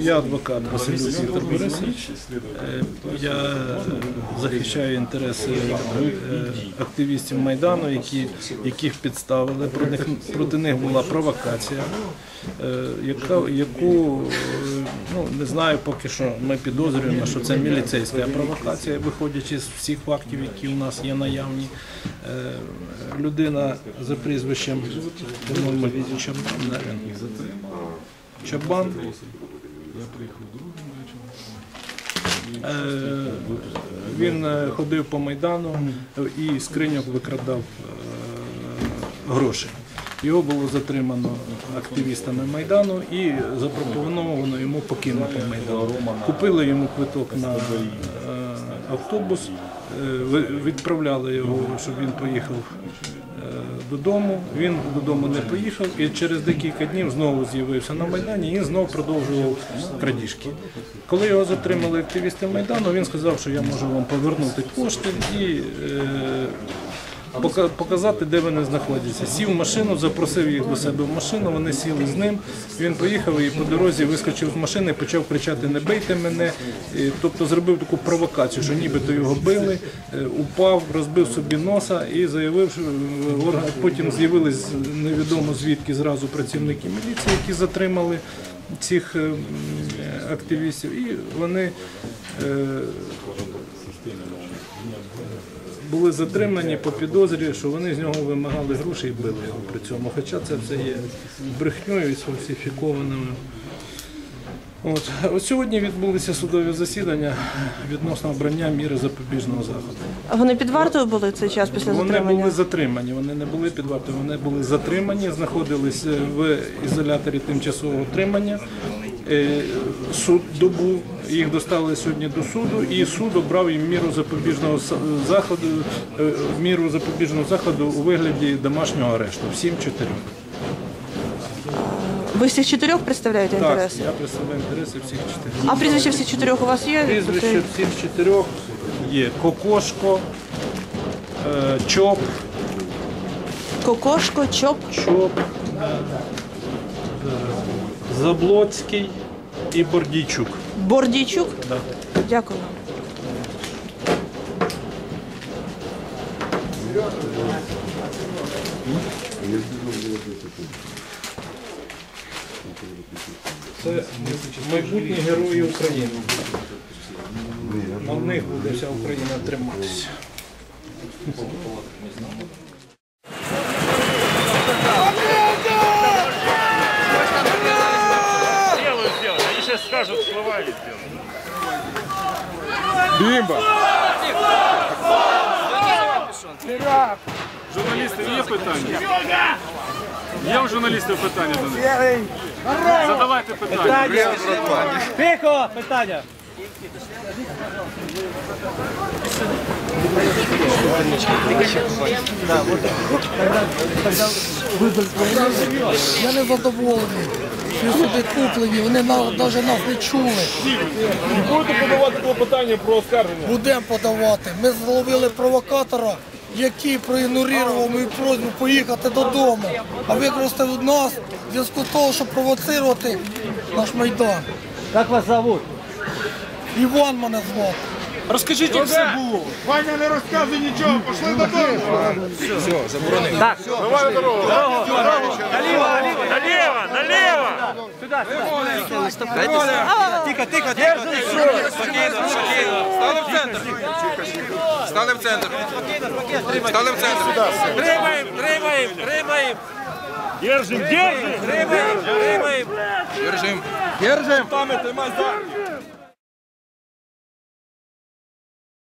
Я адвокат Василь Віктор Борисович. Е, Я захищаю інтереси е, активістів Майдану, які, яких підставили. Проти них, проти них була провокація, е, яка, яку ну, не знаю поки що ми підозрюємо, що це міліцейська провокація, виходячи з всіх фактів, які у нас є наявні. Людина за прізвищем, по-моєму, Чабан, Я приїхав другим Е, Він е, ходив по Майдану і з скриньок викрадав е, гроші. Його було затримано активістами Майдану і запропоновано йому покинути Майдан. Купили йому квиток на автобус, е, відправляли його, щоб він поїхав е, додому. Він додому не поїхав і через декілька днів знову з'явився на Майдані і знову продовжував крадіжки. Коли його затримали активісти Майдану, він сказав, що я можу вам повернути кошти і е, показати, де вони знаходяться. Сів в машину, запросив їх до себе в машину, вони сіли з ним. Він поїхав і по дорозі вискочив з машини, почав кричати Не бийте мене. Тобто зробив таку провокацію, що нібито його били, е, упав, розбив собі носа і заявив, що е, потім з'явились невідомо звідки зразу працівники міліції, які затримали цих е, активістів. І вони були затримані по підозрі, що вони з нього вимагали гроші і били його при цьому. Хоча це все є брехньою і сфальсифікованими. От. От сьогодні відбулися судові засідання відносно обрання міри запобіжного заходу. А Вони під вартою були цей час після Вони затримання? були затримані, вони не були під вартою, вони були затримані, знаходились е, в ізоляторі тимчасового утримання. Е, Суд добув, їх доставили сьогодні до суду, і суд обрав їм міру запобіжного заходу, е, міру запобіжного заходу у вигляді домашнього арешту. Всім чотирьом. Ви всіх чотирьох представляєте Так, інтереси? я представляю інтереси всіх чотирьох. А прізвище всіх чотирьох у вас є? Прізвище всіх чотирьох є Кокошко, е, Чоп, Кокошко, Чоп. Чоп, е, Заблоцький і Бордійчук. Бордійчук. Да. Дякую. Це майбутні герої України. На них буде вся Україна триматися. Сделаю. Скажут слова и сделают. Бімба! Журналістів є питання? Є у журналістів питання до них? Задавайте питання. Тихо, питання. Я не задоволений. Що сюди куплені, вони навіть нас не чули. Будете подавати клопотання про оскарження? Будемо подавати. Ми зловили провокатора, який проігнорував мою просьбу поїхати додому, а використав нас в зв'язку з того, щоб провоцирувати наш майдан. Як вас зовут? Іван мене звати. Розкажіть, як все було. Ваня не розказуй нічого, пішли додому. Давай дорогу. Наліво, наліво. Налево, налево! Тихо, тихо, тихо. Стали в центр. Стали в центр. Стали в центр. Тримаем, тримаем, тримаем! Держим, держим! Тримаем, тримаем! Держим. Держим. Тримай за.